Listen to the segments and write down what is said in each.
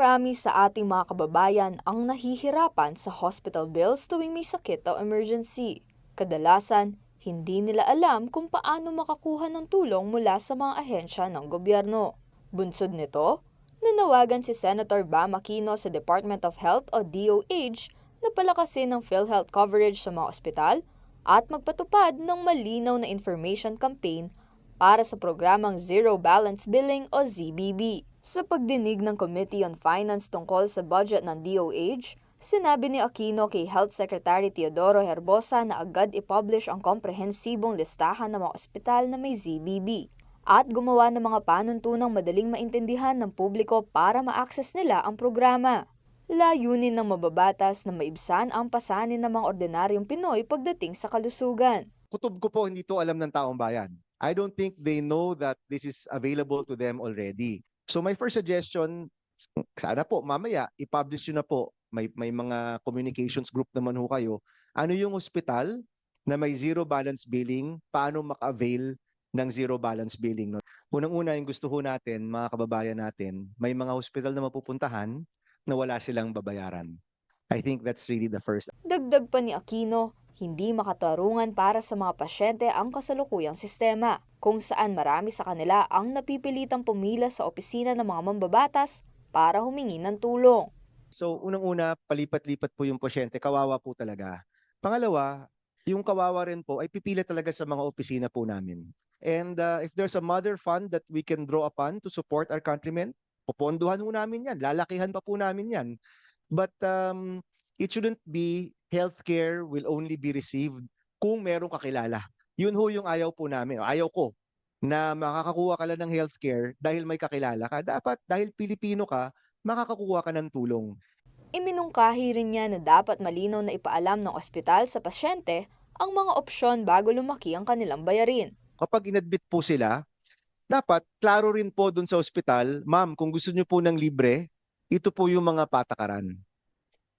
Marami sa ating mga kababayan ang nahihirapan sa hospital bills tuwing may sakit o emergency. Kadalasan, hindi nila alam kung paano makakuha ng tulong mula sa mga ahensya ng gobyerno. Bunsod nito, nanawagan si Senator Bam Aquino sa Department of Health o DOH na palakasin ng PhilHealth coverage sa mga ospital at magpatupad ng malinaw na information campaign para sa programang Zero Balance Billing o ZBB. Sa pagdinig ng Committee on Finance tungkol sa budget ng DOH, sinabi ni Aquino kay Health Secretary Teodoro Herbosa na agad i-publish ang komprehensibong listahan ng mga ospital na may ZBB at gumawa ng mga panuntunang madaling maintindihan ng publiko para ma-access nila ang programa. Layunin ng mababatas na maibsan ang pasanin ng mga ordinaryong Pinoy pagdating sa kalusugan. kutob ko po hindi to alam ng taong bayan. I don't think they know that this is available to them already. So my first suggestion, sana po mamaya i-publish nyo na po. May may mga communications group naman ho kayo. Ano yung ospital na may zero balance billing, paano maka-avail ng zero balance billing. No? Unang-una yung gusto ho natin, mga kababayan natin, may mga hospital na mapupuntahan na wala silang babayaran. I think that's really the first Dagdag pa ni Aquino, hindi makatarungan para sa mga pasyente ang kasalukuyang sistema, kung saan marami sa kanila ang napipilitang pumila sa opisina ng mga mambabatas para humingi ng tulong. So, unang-una, palipat-lipat po yung pasyente. Kawawa po talaga. Pangalawa, yung kawawa rin po ay pipila talaga sa mga opisina po namin. And uh, if there's a mother fund that we can draw upon to support our countrymen, popondohan ho namin yan. Lalakihan pa po namin yan. But um, it shouldn't be healthcare will only be received kung merong kakilala. Yun ho yung ayaw po namin. Ayaw ko na makakakuha ka lang ng healthcare dahil may kakilala ka. Dapat dahil Pilipino ka, makakakuha ka ng tulong. Iminungkahi rin niya na dapat malinaw na ipaalam ng ospital sa pasyente ang mga opsyon bago lumaki ang kanilang bayarin. Kapag inadmit po sila, dapat klaro rin po dun sa ospital, ma'am, kung gusto niyo po ng libre, ito po yung mga patakaran.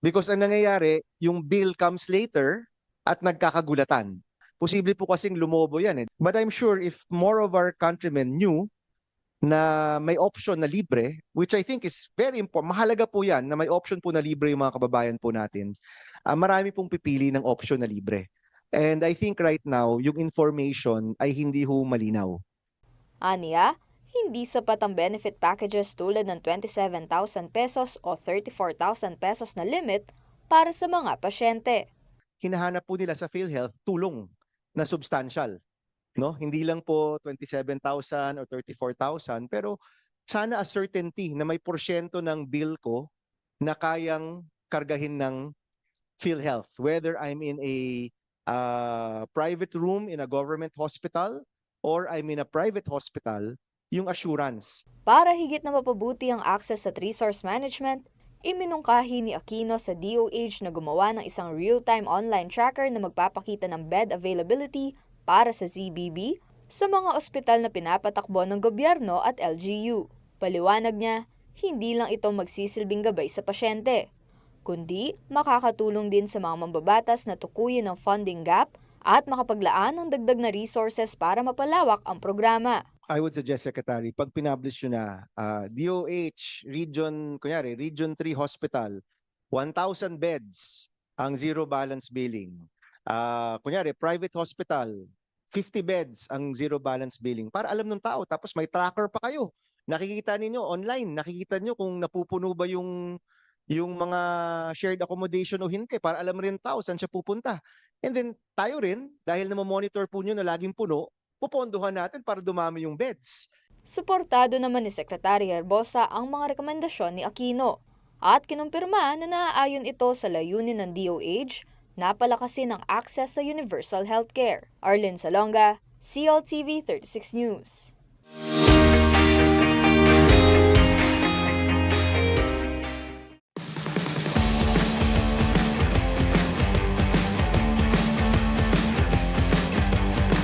Because ang nangyayari, yung bill comes later at nagkakagulatan. Posible po kasing lumobo yan. Eh. But I'm sure if more of our countrymen knew na may option na libre, which I think is very important, mahalaga po yan na may option po na libre yung mga kababayan po natin, ah, marami pong pipili ng option na libre. And I think right now, yung information ay hindi ho malinaw. Aniya, hindi sapat ang benefit packages tulad ng 27,000 pesos o 34,000 pesos na limit para sa mga pasyente. hinahanap po nila sa PhilHealth tulong na substantial. No? Hindi lang po 27,000 or 34,000 pero sana a certainty na may porsyento ng bill ko na kayang kargahin ng PhilHealth whether I'm in a uh, private room in a government hospital or I'm in a private hospital yung assurance Para higit na mapabuti ang access at resource management, iminungkahi ni Aquino sa DOH na gumawa ng isang real-time online tracker na magpapakita ng bed availability para sa ZBB sa mga ospital na pinapatakbo ng gobyerno at LGU. Paliwanag niya, hindi lang ito magsisilbing gabay sa pasyente, kundi makakatulong din sa mga mambabatas na tukuyin ang funding gap at makapaglaan ng dagdag na resources para mapalawak ang programa. I would suggest, Secretary, pag pinablish nyo na, ah, DOH, Region, kunyari, Region 3 Hospital, 1,000 beds ang zero balance billing. Ah, kunyari, private hospital, 50 beds ang zero balance billing. Para alam ng tao, tapos may tracker pa kayo. Nakikita ninyo online, nakikita nyo kung napupuno ba yung yung mga shared accommodation o hindi para alam rin tao saan siya pupunta. And then tayo rin, dahil na monitor po nyo na laging puno, pupondohan natin para dumami yung beds. Suportado naman ni Secretary Herbosa ang mga rekomendasyon ni Aquino at kinumpirma na naaayon ito sa layunin ng DOH na palakasin ang access sa universal healthcare. Arlene Salonga, CLTV 36 News.